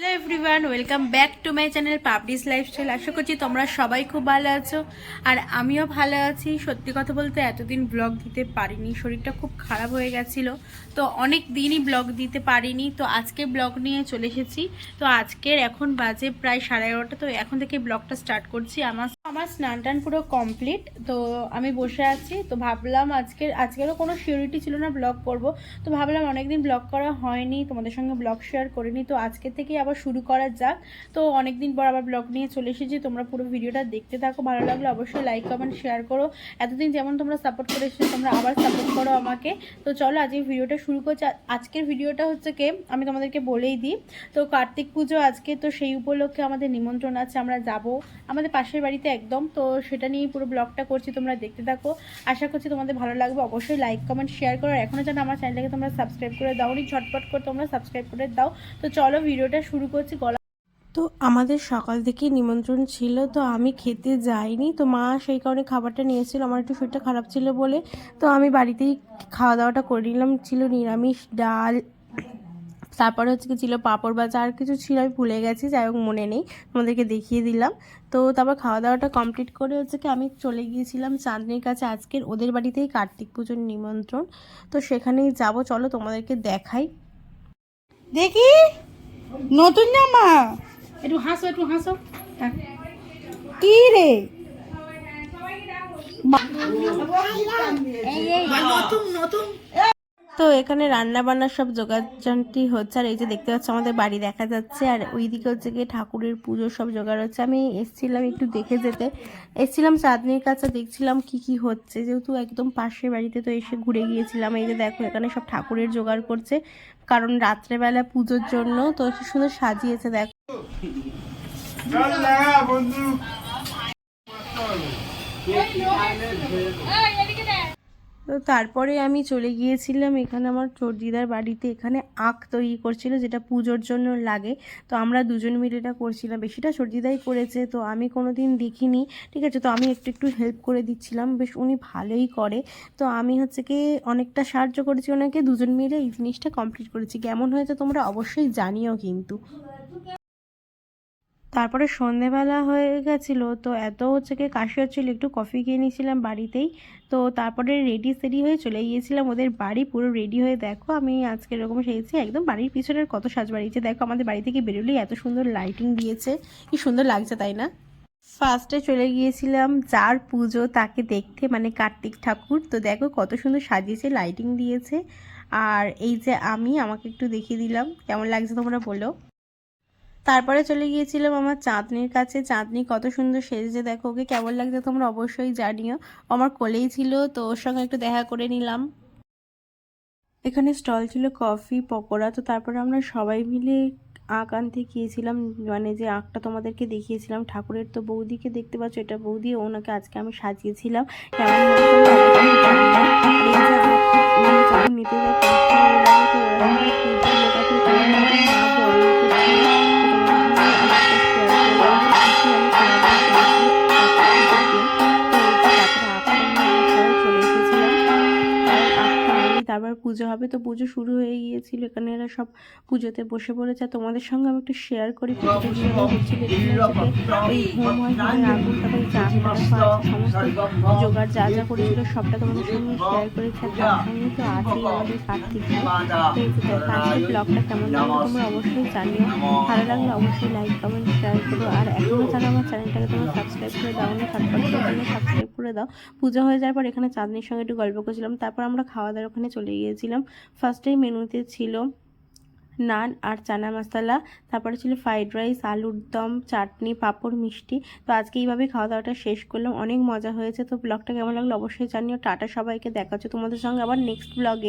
Hello everyone welcome back to my channel পাবলিস lifestyle আশা করছি তোমরা সবাই খুব ভালো আছো। আর আমিও ভালো আছি। সত্যি কথা বলতে এতদিন ব্লগ দিতে পারিনি, শরীরটা খুব খারাপ হয়ে গেছিল। তো অনেক দিনই ব্লগ দিতে পারিনি। তো আজকে ব্লগ নিয়ে চলে এসেছি। তো আজকের এখন বাজে প্রায় সাড়ে এগারোটা। তো এখন থেকে ব্লগটা স্টার্ট করছি। আমার আমার স্নান টান পুরো কমপ্লিট তো আমি বসে আছি। তো ভাবলাম আজকে আজকেরও কোনো সিউরিটি ছিল না ব্লগ করব। তো ভাবলাম অনেকদিন ব্লগ করা হয়নি, তোমাদের সঙ্গে ব্লগ শেয়ার করিনি। তো আজকে থেকে আবার শুরু করা যাক। তো অনেকদিন পর আবার ব্লগ নিয়ে চলে এসেছি, তোমরা পুরো ভিডিওটা দেখতে থাকো। ভালো লাগলে অবশ্যই লাইক কমেন্ট শেয়ার করো। এতদিন যেমন তোমরা সাপোর্ট করে এসেছ, তোমরা আবার সাপোর্ট করো আমাকে। তো চলো আজকে ভিডিওটা শুরু করছি। আজকের ভিডিওটা হচ্ছে কে? আমি তোমাদেরকে বলেই দিই। তো কার্তিক পুজো আজকে, তো সেই উপলক্ষে আমাদের নিমন্ত্রণ আছে, আমরা যাব। আমাদের পাশের বাড়িতে একদম। তো সেটা নিয়েই পুরো ব্লগটা করছি, তোমরা দেখতে থাকো। আশা করছি তোমাদের ভালো লাগবে। অবশ্যই লাইক কমেন্ট শেয়ার করো। আর এখনও যেন আমার চ্যানেলটাকে তোমরা সাবস্ক্রাইব করে দাও নি ঝটপট করে তোমরা সাবস্ক্রাইব করে দাও। তো চলো ভিডিওটা শুরু করছি, গলা তো আমাদের সকাল থেকে নিমন্ত্রণ ছিল, তো আমি খেতে যাইনি। তো মা সেই কারণে খাবারটা নিয়ে এসেছিল আমার একটু শরীরটা খারাপ ছিল বলে। তো আমি বাড়িতেই খাওয়া দাওয়াটা করে নিলাম। ছিল নিরামিষ, ডাল তারপরে হচ্ছে কি ছিল পাঁপড় ভাজা আর কিছু ছিল আমি ভুলে গেছি যাই হোক মনে নেই তোমাদেরকে দেখিয়ে দিলাম। তো তারপর খাওয়া দাওয়াটা কমপ্লিট করে হচ্ছে কি আমি চলে গিয়েছিলাম চাঁদনির কাছে আজকের ওদের বাড়িতেই কার্তিক পুজোর নিমন্ত্রণ। তো সেখানেই যাব চলো তোমাদেরকে দেখাই। দেখি নতুন জামা। একটু হাসো একটু হাসো। কি রে? নতুন নতুন। তো এখানে রান্না বান্নার সব জোগাড়জান্তি হচ্ছে আর এই যে দেখতে পাচ্ছ আমাদের বাড়ি দেখা যাচ্ছে আর ওইদিকে হচ্ছে গিয়ে ঠাকুরের পুজো সব জোগাড় হচ্ছে। আমি এসছিলাম একটু দেখে যেতে। এসছিলাম চাঁদনির কাছে দেখছিলাম কি কি হচ্ছে। যেহেতু একদম পাশের বাড়িতে তো এসে ঘুরে গিয়েছিলাম এই যে দেখো এখানে সব ঠাকুরের জোগাড় করছে কারণ রাত্রেবেলা পুজোর জন্য তো কি সুন্দর সাজিয়েছে দেখো। বন্ধু। তো তারপরে আমি চলে গিয়েছিলাম এখানে আমার চর্দিদার বাড়িতে। এখানে আখ তৈরি করছিল, যেটা পুজোর জন্য লাগে। তো আমরা দুজন মিলে এটা করছিলাম। বেশিটা সর্দিদাই করেছে, তো আমি কোনো দিন দেখিনি, ঠিক আছে? তো আমি একটু একটু হেল্প করে দিচ্ছিলাম। বেশ, উনি ভালোই করে। তো আমি হচ্ছে কি, অনেকটা সাহায্য করেছি ওনাকে। দুজন মিলে এই জিনিসটা কমপ্লিট করেছি। কেমন হয়েছে তোমরা অবশ্যই জানিও কিন্তু। তারপরে সন্ধেবেলা হয়ে গেছিল, তো এত হচ্ছে কি কাশি হচ্ছিল, একটু কফি খেয়ে নিয়েছিলাম বাড়িতেই। তো তারপরে রেডি সেডি হয়ে চলে গিয়েছিলাম, ওদের বাড়ি পুরো রেডি হয়ে দেখো, আমি আজকে এরকম সেরেছি একদম বাড়ির পিছনের কত সাজ বাড়িয়েছে দেখো আমাদের বাড়ি থেকে বেরোলেই এত সুন্দর লাইটিং দিয়েছে, কি সুন্দর লাগছে তাই না? ফার্স্টে চলে গিয়েছিলাম, যার পুজো তাকে দেখতে মানে কার্তিক ঠাকুর, তো দেখো কত সুন্দর সাজিয়েছে লাইটিং দিয়েছে। আর এই যে আমি, আমাকে একটু দেখিয়ে দিলাম, কেমন লাগছে তোমরা বলো। তারপরে চলে গিয়েছিলাম আমার চাঁদনির কাছে। চাঁদনি কত সুন্দর সেজেছে, দেখো ওকে কেমন লাগছে তোমরা অবশ্যই জানিও। আমার কোলেই ছিল, তো ওর সঙ্গে একটু দেখা করে নিলাম। এখানে স্টল ছিল কফি, পকোড়া, তো তারপরে আমরা সবাই মিলে আঁক আনতে গিয়েছিলাম। মানে যে আঁকটা তোমাদেরকে দেখিয়েছিলাম, ঠাকুরের তো বৌদিকে দেখতে পাচ্ছ, এটা বৌদি, ওনাকে আজকে আমি সাজিয়েছিলাম। কেমন পুজো হবে। তো পুজো শুরু হয়ে গিয়েছিল। এখানে এরা সব পুজোতে বসে পড়েছে। তোমাদের সঙ্গে আমি একটু শেয়ার করি। পুজোটা সমস্ত জোগাড় যা যা করেছিল সবটা তোমাদের সঙ্গে শেয়ার করেছি। তো আছেই আমাদের কার্তিক ব্লগটা কেমন লাগল তোমরা অবশ্যই জানিও। ভালো লাগলে অবশ্যই লাইক কমেন্ট শেয়ার করো। আর এখনও যারা আমার চ্যানেলটাকে তোমরা সাবস্ক্রাইব করে দাও না সাবস্ক্রাইব করে দাও। পুজো হয়ে যাওয়ার পর এখানে চাঁদনির সঙ্গে একটু গল্প করছিলাম। তারপর আমরা খাওয়া দাওয়ার ওখানে চলে গিয়েছিলাম ফার্স্টেই মেনুতে ছিল নান আর চানা মশলা, তারপরে ছিল ফ্রাইড রাইস আলুর দম, চাটনি, পাঁপড়, মিষ্টি। তো আজকে এইভাবে খাওয়া দাওয়াটা শেষ করলাম। অনেক মজা হয়েছে। তো ব্লগটা কেমন লাগল অবশ্যই জানিও। টাটা সবাইকে। দেখা হচ্ছে তোমাদের সঙ্গে আবার নেক্সট ব্লগে